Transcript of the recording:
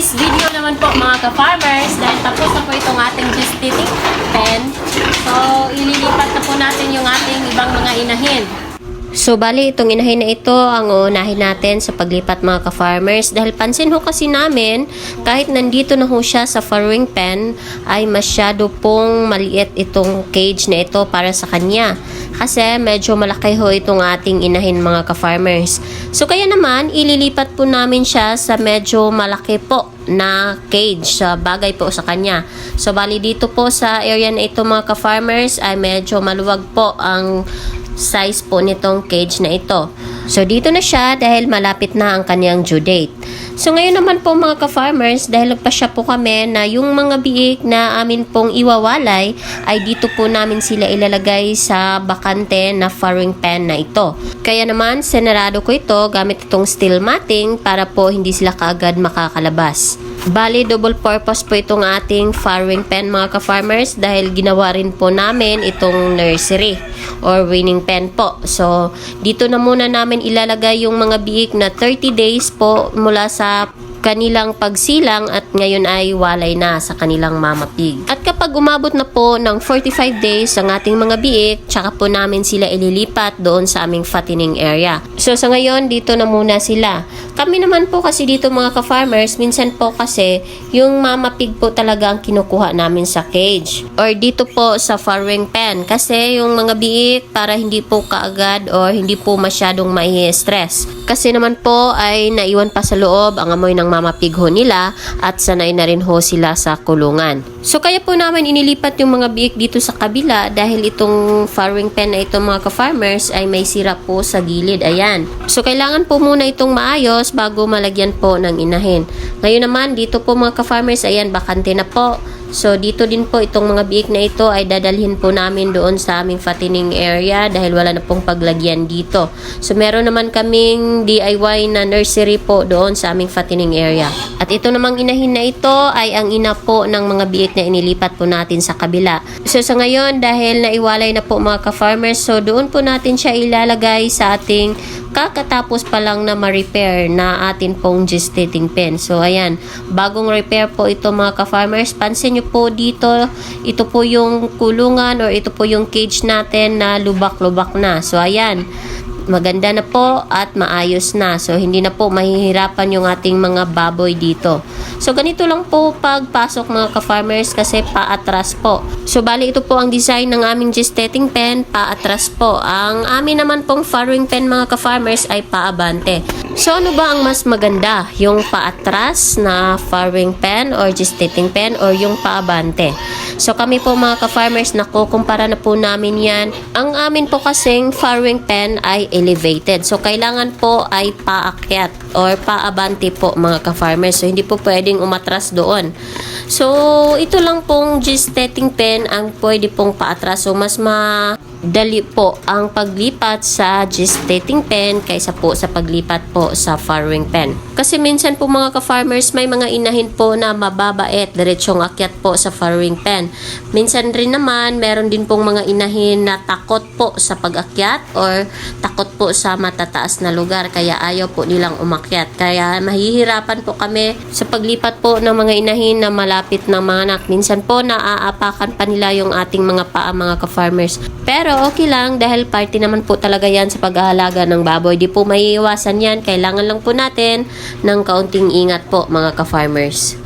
today's video naman po mga ka-farmers dahil tapos na po itong ating gestating pen. So, ililipat na po natin yung ating ibang mga inahin. So, bali, itong inahin na ito ang unahin natin sa paglipat mga ka-farmers. Dahil pansin ho kasi namin, kahit nandito na ho siya sa farrowing pen, ay masyado pong maliit itong cage na ito para sa kanya. Kasi medyo malaki ho itong ating inahin mga ka-farmers. So, kaya naman, ililipat po namin siya sa medyo malaki po na cage sa bagay po sa kanya. So, bali dito po sa area na ito mga ka-farmers ay medyo maluwag po ang size po nitong cage na ito. So, dito na siya dahil malapit na ang kanyang due date. So, ngayon naman po mga ka-farmers, dahil nagpasya po kami na yung mga biik na amin pong iwawalay, ay dito po namin sila ilalagay sa bakante na farrowing pen na ito. Kaya naman, senarado ko ito gamit itong steel matting para po hindi sila kaagad makakalabas. Bali, double purpose po itong ating farrowing pen mga ka-farmers dahil ginawa rin po namin itong nursery or winning pen po. So, dito na muna namin ilalagay yung mga biik na 30 days po mula sa kanilang pagsilang at ngayon ay walay na sa kanilang mama pig. At kapag umabot na po ng 45 days ang ating mga biik, tsaka po namin sila ililipat doon sa aming fattening area. So sa ngayon, dito na muna sila. Kami naman po kasi dito mga ka-farmers, minsan po kasi yung mama pig po talaga ang kinukuha namin sa cage. Or dito po sa farrowing pen. Kasi yung mga biik para hindi po kaagad or hindi po masyadong mai-stress. Kasi naman po ay naiwan pa sa loob ang amoy ng mama pig ho nila at sanay na rin ho sila sa kulungan. So kaya po namin inilipat yung mga biik dito sa kabila dahil itong farrowing pen na ito mga ka-farmers ay may sira po sa gilid. Ayan. So kailangan po muna itong maayos bago malagyan po ng inahin. Ngayon naman dito po mga ka-farmers, ayan bakante na po. So, dito din po itong mga biik na ito ay dadalhin po namin doon sa aming fattening area dahil wala na pong paglagyan dito. So, meron naman kaming DIY na nursery po doon sa aming fattening area. At ito namang inahin na ito ay ang ina po ng mga biik na inilipat po natin sa kabila. So, sa ngayon, dahil naiwalay na po mga ka-farmers, so doon po natin siya ilalagay sa ating kakatapos pa lang na ma-repair na atin pong gestating pen. So, ayan, bagong repair po ito mga ka-farmers. Pansin nyo po dito, ito po yung kulungan or ito po yung cage natin na lubak-lubak na. So, ayan, maganda na po at maayos na. So, hindi na po mahihirapan yung ating mga baboy dito. So, ganito lang po pagpasok mga ka-farmers kasi paatras po. So, bali ito po ang design ng aming gestating pen, paatras po. Ang amin naman pong farrowing pen mga ka-farmers ay paabante. So, ano ba ang mas maganda? Yung paatras na farrowing pen or gestating pen or yung paabante? So, kami po mga ka-farmers, nakukumpara na po namin yan. Ang amin po kasing farrowing pen ay elevated. So, kailangan po ay paakyat or paabante po mga ka-farmers. So, hindi po pwedeng umatras doon. So, ito lang pong gestating pen ang pwede pong paatras. So, mas madali po ang paglipat sa gestating pen kaysa po sa paglipat po sa farrowing pen. Kasi minsan po mga ka-farmers, may mga inahin po na mababait, diretsong akyat po sa farrowing pen. Minsan rin naman, meron din pong mga inahin na takot po sa pag-akyat or takot po sa matataas na lugar kaya ayaw po nilang umakyat. Kaya mahihirapan po kami sa paglipat po ng mga inahin na malapit ng mga anak. Minsan po naaapakan pa nila yung ating mga paa mga ka-farmers. Pero okay lang dahil party naman po talaga yan sa pag-aalaga ng baboy. Di po maiiwasan yan. Kailangan lang po natin ng kaunting ingat po mga ka-farmers.